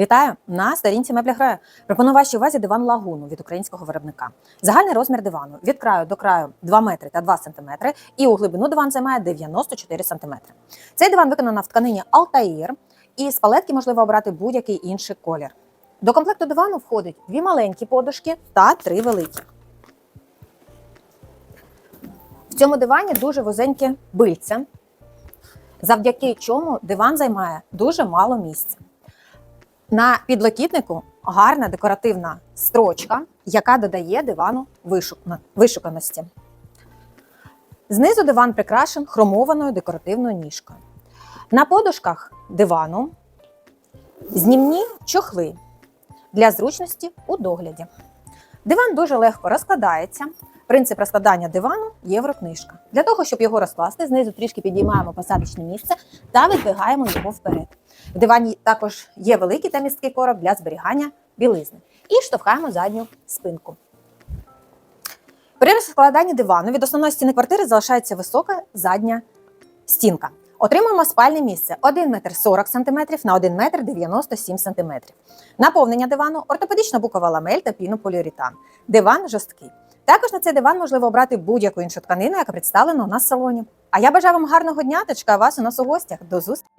Вітаю на сторінці Мебля Граю. Пропоную вашій увазі диван лагуну від українського виробника. Загальний розмір дивану від краю до краю 2 метри та 2 сантиметри, і у глибину диван займає 94 сантиметри. Цей диван виконано в тканині Алтаїр, і з палетки можливо обрати будь-який інший колір. До комплекту дивану входить дві маленькі подушки та три великі. В цьому дивані дуже вузеньке бильце, завдяки чому диван займає дуже мало місця. На підлокітнику гарна декоративна строчка, яка додає дивану вишуканості. Знизу диван прикрашен хромованою декоративною ніжкою. На подушках дивану знімні чохли для зручності у догляді. Диван дуже легко розкладається. Принцип розкладання дивану єврокнижка. Для того, щоб його розкласти, знизу трішки підіймаємо посадочне місце та видвигаємо його вперед. В дивані також є великий та місткий короб для зберігання білизни. І штовхаємо задню спинку. При розкладанні дивану від основної стіни квартири залишається висока задня стінка. Отримуємо спальне місце 1 метр 40 см на 1 метр 97 см. Наповнення дивану ортопедична букова ламель та пінополіуретан. Диван жорсткий. Також на цей диван можливо обрати будь-яку іншу тканину, яка представлена у нас в салоні. А я бажаю вам гарного дня та чекаю вас у нас у гостях. До зустрічі!